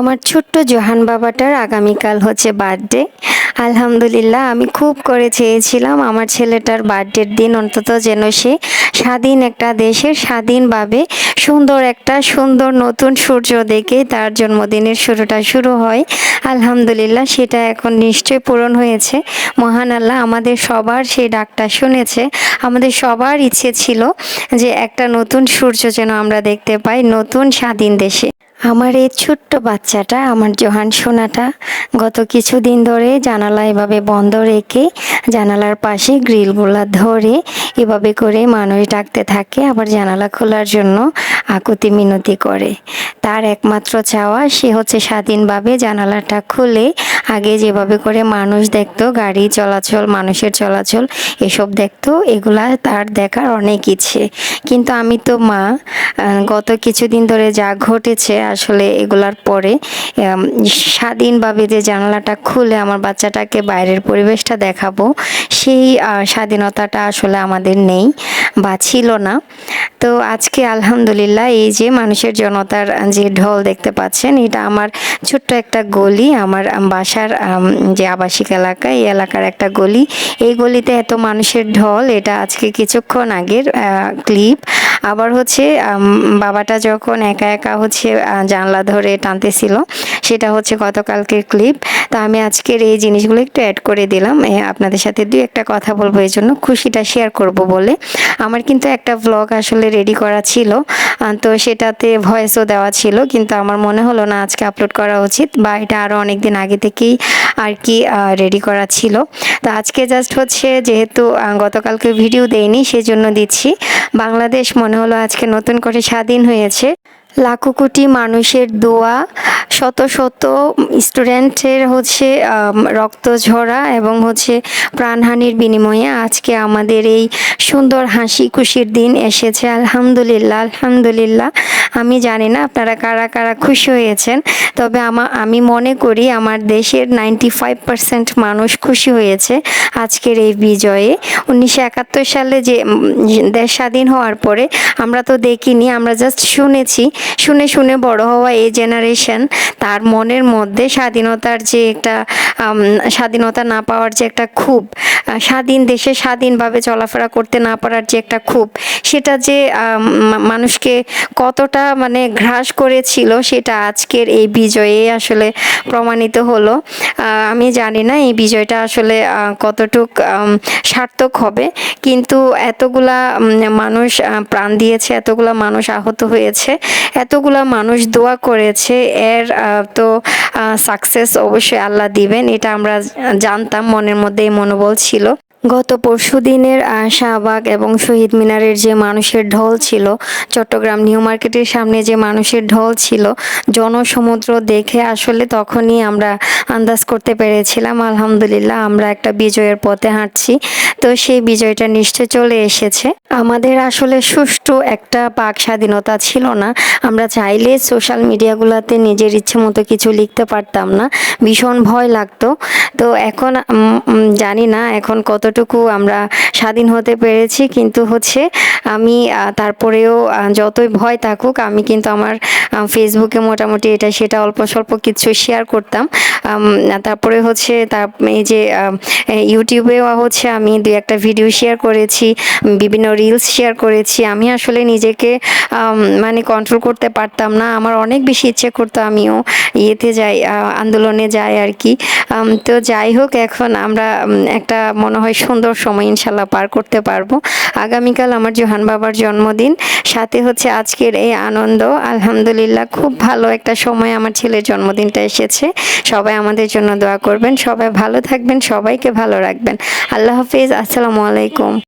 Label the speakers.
Speaker 1: আমার ছোট্ট জোহান বাবাটার আগামীকাল হচ্ছে বার্থডে। আলহামদুলিল্লাহ, আমি খুব করে চেয়েছিলাম আমার ছেলেটার বার্থডের দিন, অন্তত যেন সে স্বাধীন একটা দেশের স্বাধীনভাবে সুন্দর একটা সুন্দর নতুন সূর্য দেখে তার জন্মদিনের শুরুটা শুরু হয়। আলহামদুলিল্লাহ, সেটা এখন নিশ্চয় পূরণ হয়েছে। মহান আল্লাহ আমাদের সবার সেই ডাকটা শুনেছে। আমাদের সবার ইচ্ছে ছিল যে একটা নতুন সূর্য যেন আমরা দেখতে পাই, নতুন স্বাধীন দেশে। আমার এই ছোট্ট বাচ্চাটা, আমার জোহান সোনাটা, গত কিছুদিন ধরে জানালা এভাবে বন্ধ রেখে জানালার পাশে গ্রিলগুলা ধরে এভাবে করে মানুষ ডাকতে থাকে, আবার জানালা খোলার জন্য আকুতি মিনতি করে। তার একমাত্র চাওয়া, সে হচ্ছে স্বাধীনভাবে জানালাটা খুলে আগে যেভাবে করে মানুষ দেখতো, গাড়ি চলাচল, মানুষের চলাচল, এসব দেখতো, এগুলা তার দেখার অনেক ইচ্ছে। কিন্তু আমি তো মা গত কিছুদিন ধরে যা ঘটেছে আসলে এগুলার পরে স্বাধীনভাবে যে জানালাটা খুলে আমার বাচ্চাটাকে বাইরের পরিবেশটা দেখাবো, সেই স্বাধীনতাটা আসলে আমাদের নেই। বা ছিল না। তো আজকে আলহামদুলিল্লাহ এই যে মানুষের জনতার যে ঢল দেখতে পাচ্ছেন, এটা আমার ছোট্ট একটা গলি, আমার বাসার যে আবাসিক এলাকা, এই এলাকার একটা গলি। এই গলিতে এত মানুষের ঢল, এটা আজকে কিছুক্ষণ আগের ক্লিপ। আবার হচ্ছে বাবাটা যখন একা একা হচ্ছে জানলা ধরে টানতেছিল সেটা হচ্ছে গতকালকের ক্লিপ তো আমি আজকের এই জিনিসগুলো একটু অ্যাড করে দিলাম। আপনাদের সাথে দুই একটা কথা বলব এই জন্য খুশিটা শেয়ার করব বলে। আমার কিন্তু একটা ভ্লগ আসলে রেডি করা ছিল। তো সেটাতে ভয়েসও দেওয়া ছিল। কিন্তু আমার মনে হলো না আজকে আপলোড করা উচিত বা এটা আরও অনেক দিন আগে থেকেই আর কি রেডি করা ছিল। তো আজকে জাস্ট হচ্ছে যেহেতু গতকালকে ভিডিও দেয়নি সেজন্য দিচ্ছি। বাংলাদেশ মনে হলো আজকে নতুন করে স্বাধীন হয়েছে। লাখো কোটি মানুষের দোয়া, শত শত স্টুডেন্টের হচ্ছে রক্ত ঝরা এবং হচ্ছে প্রাণহানির বিনিময়ে আজকে আমাদের এই সুন্দর হাসি খুশির দিন এসেছে। আলহামদুলিল্লাহ আলহামদুলিল্লাহ। আমি জানি না আপনারা কারা কারা খুশি হয়েছেন, তবে আমা, আমি মনে করি আমার দেশের নাইনটি ফাইভ পার্সেন্ট মানুষ খুশি হয়েছে আজকের এই বিজয়ে। উনিশশো একাত্তর সালে যে দেশ স্বাধীন হওয়ার পরে আমরা তো দেখিনি, আমরা জাস্ট শুনেছি। শুনে শুনে বড় হওয়া এই জেনারেশন তার মনের মধ্যে স্বাধীনতার যে একটা স্বাধীনতা না পাওয়ার যে একটা খুব স্বাধীন দেশে স্বাধীনভাবে চলাফেরা করতে না পারার যে একটা খুব, সেটা যে মানুষকে কতটা মানে গ্রাস করেছিল সেটা আজকের এই বিজয়ে আসলে প্রমাণিত হলো। আমি জানি না এই বিজয়টা আসলে কতটুক সার্থক হবে, কিন্তু এতগুলা মানুষ প্রাণ দিয়েছে, এতগুলা মানুষ আহত হয়েছে, এতগুলা মানুষ দোয়া করেছে, এর তো সাকসেস অবশ্যই আল্লাহ দিবেন, এটা আমরা জানতাম, মনের মধ্যে এই মনোবল ছিল। গত পরশু দিনের শাহবাগ এবং শহীদ মিনারের যে মানুষের ঢল ছিল, চট্টগ্রাম নিউ মার্কেটের সামনে যে মানুষের ঢল ছিল, জনসমুদ্র দেখে আসলে তখনই আমরা আন্দাজ করতে পেরেছিলাম, আলহামদুলিল্লাহ আমরা একটা বিজয়ের পথে হাঁটছি। তো সেই বিজয়টা নিশ্চয় চলে এসেছে। আমাদের আসলে সুষ্ঠু একটা পাক স্বাধীনতা ছিল না। আমরা চাইলে সোশ্যাল মিডিয়াগুলোতে নিজের ইচ্ছে মতো কিছু লিখতে পারতাম না। ভীষণ ভয় লাগতো। তো এখন জানি না এখন কতটুকু আমরা স্বাধীন হতে পেরেছি, কিন্তু হচ্ছে আমি তারপরেও যতই ভয় থাকুক, আমি কিন্তু আমার ফেসবুকে মোটামুটি এটা, সেটা অল্প স্বল্প কিছু শেয়ার করতাম। তারপরে হচ্ছে তার, এই যে ইউটিউবেও হচ্ছে আমি দুই একটা ভিডিও শেয়ার করেছি, বিভিন্ন রিলস শেয়ার করেছি। আমি আসলে নিজেকে মানে কন্ট্রোল করতে পারতাম না। আমার অনেক বেশি ইচ্ছে করতো আমিও ইয়েতে যাই আন্দোলনে যাই আর কি। তো যাই হোক, এখন আমরা একটা মনে হয় সুন্দর সময় ইনশাল্লাহ পার করতে পারব। আগামীকাল আমার জোহান বাবার জন্মদিন। সাথে হচ্ছে আজকের এই আনন্দ। আলহামদুলিল্লাহ, খুব ভালো একটা সময় আমার ছেলের জন্মদিনটা এসেছে। সবাই আমাদের জন্য দোয়া করবেন। সবাই ভালো থাকবেন। সবাইকে ভালো রাখবেন। আল্লাহ হাফিজ। আসসালামু আলাইকুম।